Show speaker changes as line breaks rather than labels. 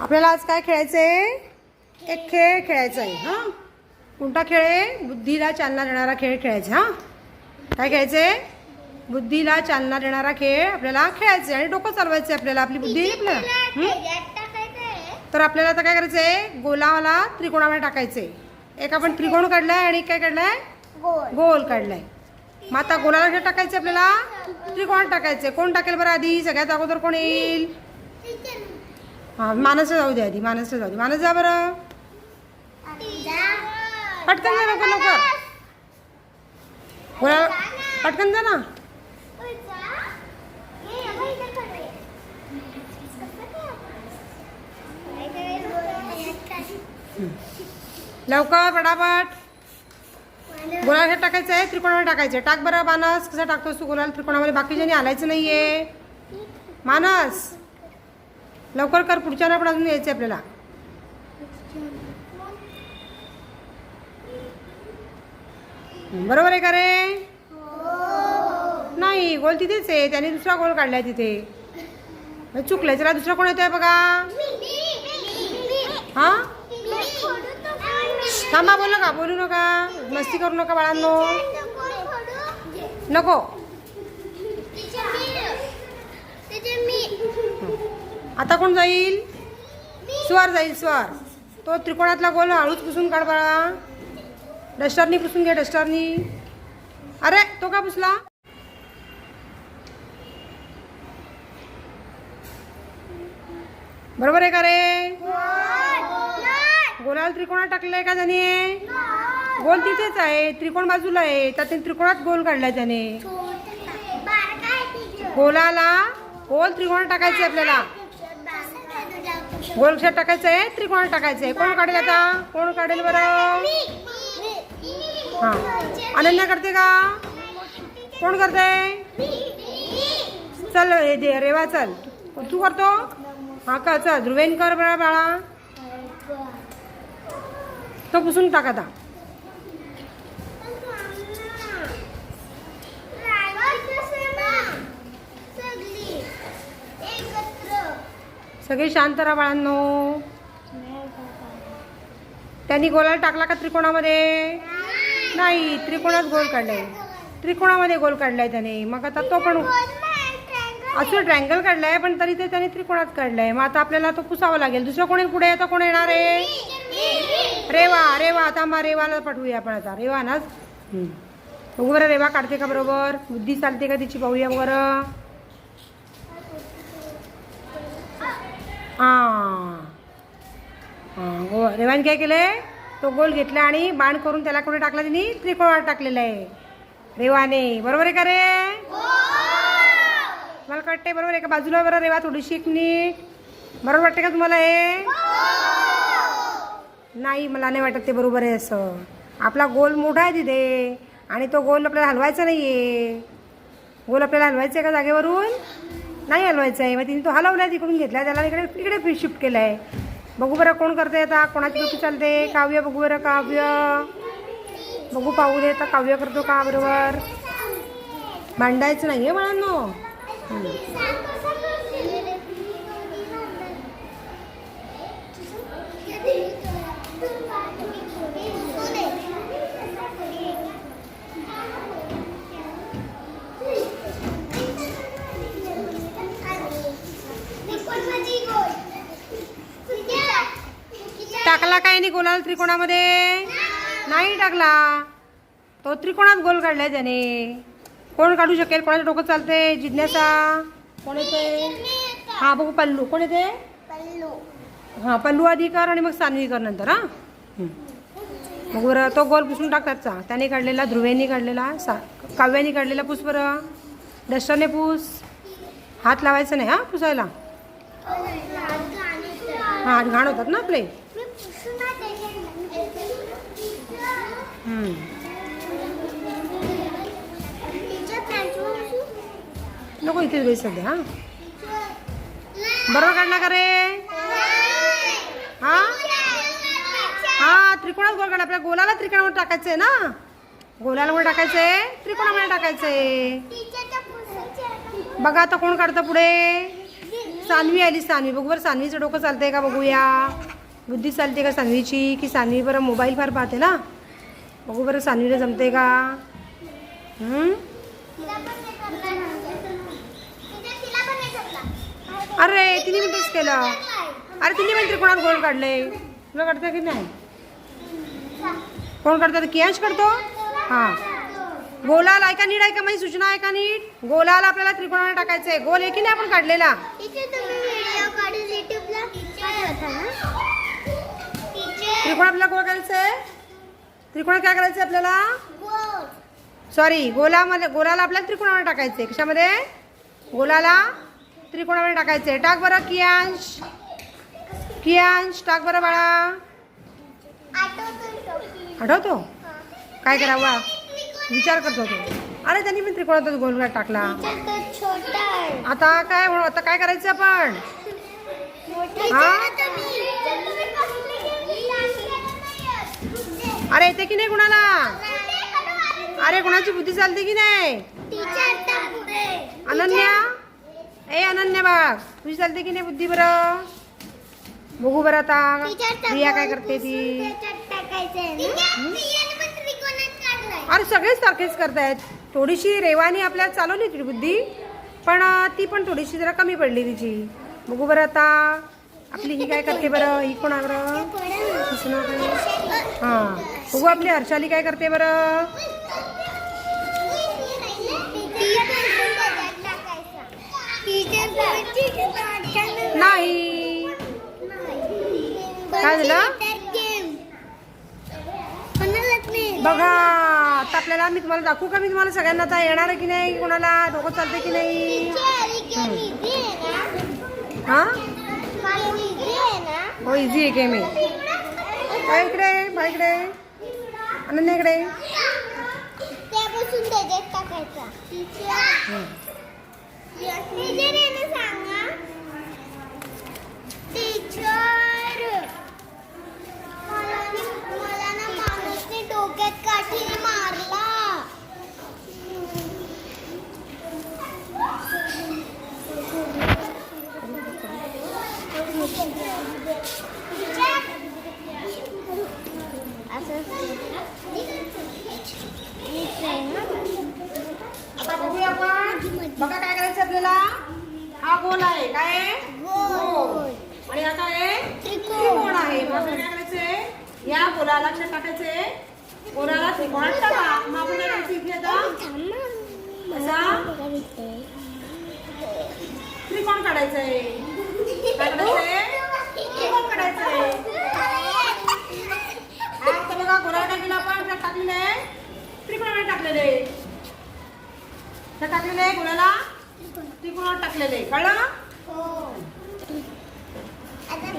आपल्याला आज काय खेळायचं आहे एक खेळ खेळायचा आहे हां? कोणता खेळ आहे? बुद्धीला चालना देणारा खेळ खेळायचा हां? काय खेळायचं आहे बुद्धीला चालना देणारा खेळ आपल्याला खेळायचा आहे आणि डोकं चालवायचं आहे आपल्याला आपली बुद्धी आहे आपल्याला? तर आपल्याला आता काय करायचं आहे गोलाला त्रिकोणामध्ये टाकायचं आहे एक आपण त्रिकोण काढलाय आणि काय काढलाय? गोल. काढलाय. मग आता गोलाला कशात टाकायचं आपल्याला? त्रिकोणात टाकायचं कोण टाकेल बरं आधी? सगळ्यात अगोदर कोण येईल? हां मानस जाऊ दे आधी मानस जाऊ दे मानस जा बरं. पटकन जा लवकर लवकर. गोला पटकन जा ना. लवकर पटापट. गोला टाकायचं आहे त्रिकोणामध्ये टाकायचं आहे. टाक बरं मानस कसं टाकतोस तू गोलाला त्रिकोणामध्ये बाकीच्यानी आलायचं नाहीये. मानस लवकर कर पुढच्या पण अजून यायचं आपल्याला. बरोबर आहे का रे? नाही गोल तिथेच आहे. त्याने दुसरा गोल काढलाय तिथे. मग चुकलंय. चला दुसरा कोण येतोय बघा? हा? थांबा बोलू नका. बोलू नका. मस्ती करू नका बाळांनो. नको. आता कोण जाईल? स्वर जाईल स्वर. तो त्रिकोणातला गोल हळूच पुसून काढ बाळा. डस्टरनी पुसून घे डस्टरनी. अरे तो का पुसला? बरोबर आहे का रे? गोलाला त्रिकोणात टाकलंय का त्याने? गोल तिथेच आहे त्रिकोण बाजूला आहे. त्याने त्रिकोणात गोल काढलाय त्याने. गोलाला गोल त्रिकोणात टाकायचं आपल्याला. गोलक्षात टाकायचं आहे त्रिकोण टाकायचं आहे. कोण काढेल आता? कोण काढेल बरं? हा. अनन्या करते का? कोण करते? चल हे दे रेवा चल. तू करतो? हा का चल. ध्रुवेन कर बळा बाळा. तो पुसून टाका आता. सगळे शांत राहा बाळांनो. त्यांनी गोलाला टाकला का त्रिकोणामध्ये? नाही त्रिकोणात गोल काढलाय. त्रिकोणामध्ये गोल काढलाय त्याने. मग आता तो पण असं ट्रँगल काढलाय पण तरी ते त्याने त्रिकोणात काढलाय. मग आता आपल्याला तो पुसावा लागेल. दुसरं कोणी पुढे आता कोण येणार आहे? रेवा रेवा मग रेवाला पाठवूया आपण आता. रेवा नाच बघू बरं रेवा काढते का बरोबर? बुद्धी चालते का तिची? पाहूया बरं हां. गो हो. रेवाने काय केलंय? तो गोल घेतला आणि बाण करून त्याला कुठे टाकला? तिने त्रिकोणावर टाकलेला आहे. रेवाने बरोबर आहे का रे? मला वाटते बरोबर आहे का? बाजूला बरं रेवा थोडीशी एक नीट बरोबर वाटते का तुम्हाला हे? नाही मला नाही वाटत ते बरोबर आहे असं. आपला गोल मोठा आहे तिथे. आणि तो गोल आपल्याला हलवायचा नाही आहे गोल आपल्याला हलवायचा आहे का जागेवरून? नाही हलवायचं आहे. मग तिने तो हलवला तिकडून घेतला. त्याला इकडे इकडे शिफ्ट केलं आहे बघू बरं कोण करते आता कोणाची डोकी चालते. काव्य बघू बरं काव्य. बघू पाहू दे आता काव्य करतो का बरोबर? भांडायचं नाही आहे बाळांनो टाकला काय नाही गोलाला त्रिकोणामध्ये? नाही टाकला. तो त्रिकोणात गोल काढलाय त्याने. कोण काढू शकेल? कोणाचं डोकं चालते जिज्ञासा? कोण येते हा बघू पल्लू. कोण येते हां पल्लू आधी कर आणि मग सान्वी कर नंतर हां? हं. मग बरं तो गोल पुसून टाकतात चा त्याने काढलेला ध्रुवेनी काढलेला सा काव्याने काढलेला पुस बरं. डस्टरने पूस. हात लावायचं नाही हां पुसायला? हां घाण होतात. ना आपले. हं. नको इथेच बस सध्या हां? बरोबर काढला का रे? हा? हा त्रिकोणात गोल काढ आपल्या गोलाला त्रिकोणावर टाकायचं आहे ना? गोलाला वर टाकायचं आहे त्रिकोणामध्ये टाकायचं आहे बघा आता कोण काढतं पुढे? सानवी आली सानवी. बघू बरं सानवीचं डोकं चालतंय का? बघूया. बुद्धी चालते का सानवीची? की सानवी बरं मोबाईल फार पाहते ना? बघू बरं सानवीला जमते का? अरे तिने मी तेच केलं. अरे तिने पण त्रिकोणात गोल काढले. तुला काढतं की नाही? कोण काढतं कियांश करतो? हां. गोलाला ऐका नीट ऐका माझी सूचना ऐका नीट? गोलाला आपल्याला त्रिकोणाला टाकायचं आहे गोल एकी नाही आपण काढलेला. त्रिकोण आपल्याला गोल करायचं आहे त्रिकोणात काय करायचं आहे आपल्याला? सॉरी गोलामध्ये गोलाला आपल्याला त्रिकोणावर टाकायचं आहे कशामध्ये? गोलाला त्रिकोणामध्ये टाकायचं आहे टाक बरं कियांश. कियांश टाक बरं बाळा. आठवतो? काय करावा? विचार करतो तो. अरे त्यांनी पण त्रिकोणातच गोल टाकला. आता काय म्हणू आता काय करायचं आपण? अरे येते की नाही कुणाला? अरे कुणाची बुद्धी चालते की नाही? अनन्या? ए अनन्या बाग तुझी चालते की नाही बुद्धी बरं? बघू बरं आता. प्रिया काय करते ती? अरे सगळेच सारखेच करतायत. थोडीशी रेवानी आपल्याला चालवली ती बुद्धी पण ती पण थोडीशी जरा कमी पडली तिची. बघू बरं आता. आपली ही काय करते बरं? ही कोणा बरं हां. बघू आपली हर्षाली काय करते बरं. नाही. काय झालं? बघा आता आपल्याला मी तुम्हाला दाखवू का? मी तुम्हाला सगळ्यांना आता येणार आहे की नाही? कोणाला? डोकं चालते की नाही? हा? हो इझी आहे गेम आहे इकडे? इकडे. अनन्याकडे Thank
you त्याच्यात टाकायचा टीचर टीचर सांगा टीचर मला ना- मला ना माणूसने डोक्यात काठीने मारला
आता बघूया आपण बघा काय करायचं आपल्याला? हा गोल आहे. काय? गोल. आणि आता आहे त्रिकोण. आहे. मग आपल्याला काय करायचंय या गोलाला लक्षात टाकायचंय गोलाला त्रिकोणात टाका. मग आपण काय करायचं इथे आता? त्रिकोण काढायचंय काय काढायचंय त्रिकोण काढायचंय हा, आता बघा गोलाला टाकलेला आपण त्यात टाकलेलं आहे त्रिकोणाला टाकलेलं आहे त्यात टाकलेले कुणाला? तिकडून टाकलेले कळलं? हो.
आता